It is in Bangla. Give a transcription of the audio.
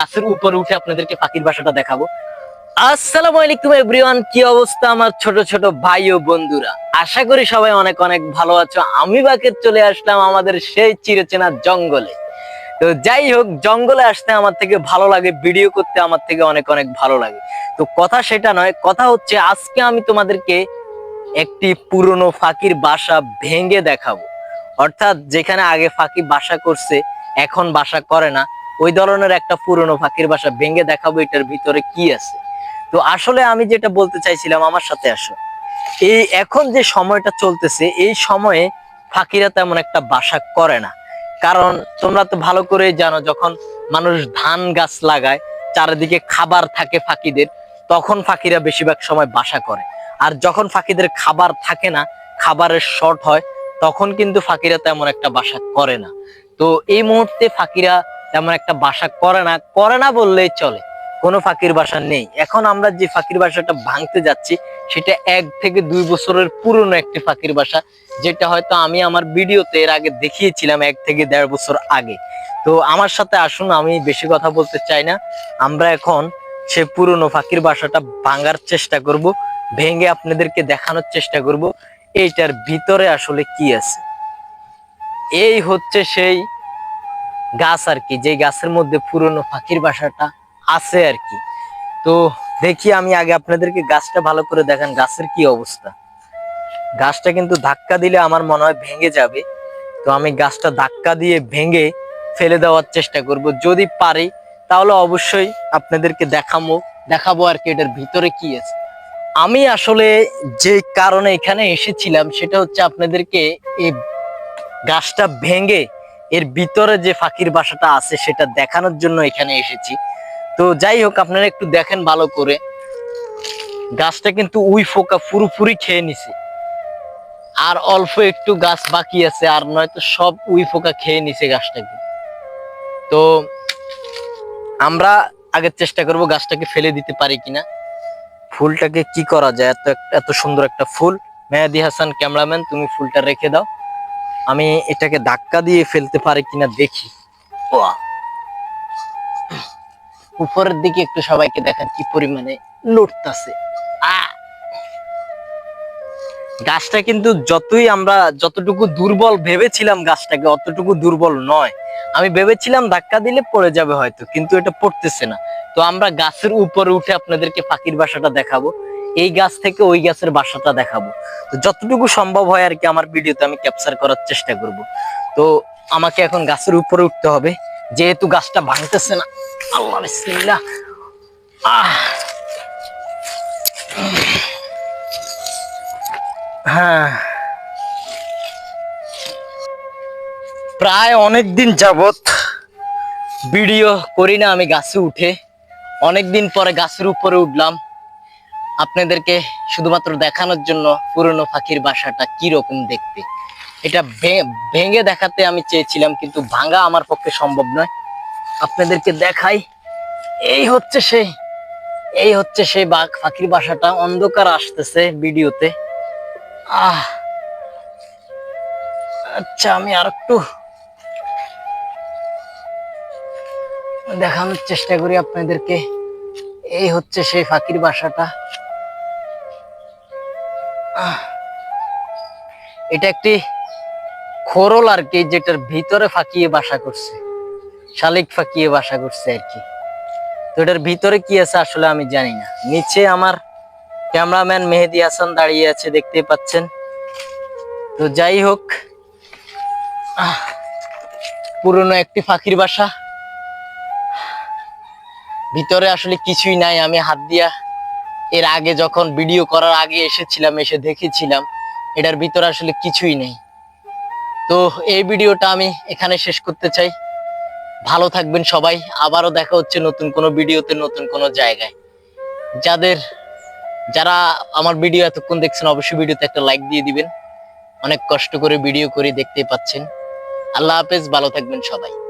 গাছের উপরে উঠে আপনাদেরকে পাখির বাসাটা দেখাবো। আসসালামু আলাইকুম এভরিওয়ান কি অবস্থা আমার ছোট ছোট ভাই ও বন্ধুরা? আশা করি সবাই অনেক অনেক ভালো আছো। আমি বাকে চলে আসলাম আমাদের সেই চিরচেনা জঙ্গলে। তো যাই হোক, জঙ্গলে আসতে আমার থেকে ভালো লাগে ভিডিও করতে আমার থেকে অনেক অনেক ভালো লাগে। তো কথা সেটা নয়, কথা হচ্ছে আজকে আমি তোমাদেরকে একটি পুরনো ফাঁকির বাসা ভেঙে দেখাবো। অর্থাৎ যেখানে আগে ফাঁকি বাসা করছে, এখন বাসা করে না। ওই ধরনের একটা পুরনো ফাঁকির বাসা ভেঙে দেখাবো এটার ভিতরে কি আছে। তো আসলে আমি যেটা বলতে চাইছিলাম, আমার সাথে আসো। এই এখন যে সময়টা চলতেছে, এই সময়ে ফাঁকিরা তেমন একটা বাসা করে না। কারণ তোমরা তো ভালো করে জানো, যখন মানুষ ধান গাছ লাগায়, চারিদিকে খাবার থাকে ফাঁকিদের, তখন ফাঁকিরা বেশিরভাগ সময় বাসা করে। আর যখন ফাঁকিদের খাবার থাকে না, খাবারের শর্ট হয়, তখন কিন্তু ফাঁকিরা তেমন একটা বাসা করে না। তো এই মুহূর্তে ফাঁকিরা তেমন একটা বাসা করে না করে না বললেই চলে। কোনো ফাঁকির বাসা নেই। এখন আমরা যে ফাঁকির বাসাটা ভাঙতে যাচ্ছি, সেটা এক থেকে দুই বছরের পুরনো একটি ফাঁকির বাসা, যেটা হয়তো আমি আমার ভিডিওতে এর আগে দেখিয়েছিলাম এক থেকে দেড় বছর আগে। তো আমার সাথে আসুন, আমি বেশি কথা বলতে চাই না। আমরা এখন সে পুরনো ফাঁকির বাসাটা ভাঙার চেষ্টা করব, ভেঙে আপনাদেরকে দেখানোর চেষ্টা করব, এইটার ভিতরে আসলে কি আছে? এই হচ্ছে সেই গাছ আর কি যে গাছের মধ্যে পুরনো ফাঁকির বাসাটা আছে আর কি। তো দেখি আমি আগে আপনাদেরকে গাছটা ভালো করে দেখান, গাছের কি অবস্থা। গাছটা কিন্তু ধাক্কা দিলে আমার মনে হয় ভেঙে যাবে। তো আমি গাছটা ধাক্কা দিয়ে ভেঙে ফেলে দেওয়ার চেষ্টা করব। যদি পারি, তাহলে অবশ্যই আপনাদেরকে দেখাবো দেখাবো আর কি এটার ভিতরে কি আছে। আমি আসলে যে কারণে এখানে এসেছিলাম, সেটা হচ্ছে আপনাদেরকে এই গাছটা ভেঙে এর ভিতরে যে ফাঁকির বাসাটা আছে সেটা দেখানোর জন্য এখানে এসেছি। তো যাই হোক, আপনারা একটু দেখেন ভালো করে। গাছটা কিন্তু উই ফোকা পুরোপুরি খেয়ে নিছে। আর অল্প একটু গাছ বাকি আছে, আর নয়তো সব উই ফোকা খেয়ে নিছে গাছটাকে। তো আমরা আগের চেষ্টা করব গাছটাকে ফেলে দিতে পারি কিনা। ফুলটাকে কি করা যায়? এত এত সুন্দর একটা ফুল। মেহেদি হাসান ক্যামেরাম্যান, তুমি ফুলটা রেখে দাও। আমি এটাকে ধাক্কা দিয়ে ফেলতে পারি কিনা দেখি। উপরের দিকে একটু সবাইকে দেখেন কি পরিমাণে লড়তাছে! গাছটা কিন্তু যতই আমরা যতটুকু দুর্বল ভেবেছিলাম গাছটাকে, অতটুকু দুর্বল নয়। আমি ভেবেছিলাম ধাক্কা দিলে পড়ে যাবে হয়তো, কিন্তু এটা পড়তেছে না। তো আমরা গাছের উপরে উঠে আপনাদেরকে পাখির বাসাটা দেখাবো। এই গাছ থেকে ওই গাছের বাসাটা দেখাবো। তো যতটুকু সম্ভব হয় আর কি আমার ভিডিওতে আমি ক্যাপচার করার চেষ্টা করব। তো আমাকে এখন গাছের উপরে উঠতে হবে। যেহেতু গাছটা ভাঙতেছে না, আল্লাহ আহ। হ্যাঁ। প্রায় অনেক দিন যাবত ভিডিও করি না আমি গাছে উঠে। অনেক দিন পরে গাছের উপরে উঠলাম। আপনাদেরকে শুধুমাত্র দেখানোর জন্য পুরনো পাখির বাসাটা কি রকম দেখতে? এটা ভেঙে দেখাতে আমি চেয়েছিলাম, কিন্তু ভাঙা আমার পক্ষে সম্ভব নয়। আপনাদেরকে দেখাই, এই হচ্ছে সেই এই হচ্ছে সেই বাঘ পাখির বাসাটা। অন্ধকার আসতেছে ভিডিওতে। আহ! আচ্ছা আমি আর একটু দেখানোর চেষ্টা করি আপনাদেরকে। এই হচ্ছে সেই ফাঁকির বাসাটা। এটা একটি খোরল আর কি, যেটার ভিতরে ফাঁকিয়ে বাসা করছে। শালিক ফাঁকিয়ে বাসা করছে আর কি। তো এটার ভিতরে কি আছে আসলে আমি জানি না। নিচে আমার ক্যামেরাম্যান মেহেদি হাসান দাঁড়িয়ে আছে, দেখতে পাচ্ছেন। তো যাই হোক পুরনো একটি ফাঁকির বাসা। ভিতরে আসলে কিছুই নাই, আমি হাত দিয়া এর আগে যখন ভিডিও করার আগে এসেছিলাম, এসে দেখেছিলাম, এটার ভিতরে আসলে কিছুই নেই। তো এই ভিডিওটা আমি এখানে শেষ করতে চাই। ভালো থাকবেন সবাই। আবারও দেখা হচ্ছে নতুন কোনো ভিডিওতে নতুন কোনো জায়গায়। যাদের, যারা আমার ভিডিও এতক্ষণ দেখছেন, অবশ্যই ভিডিওতে একটা লাইক দিয়ে দিবেন। অনেক কষ্ট করে ভিডিও করে দেখতে পাচ্ছেন। আল্লাহ হাফেজ, ভালো থাকবেন সবাই।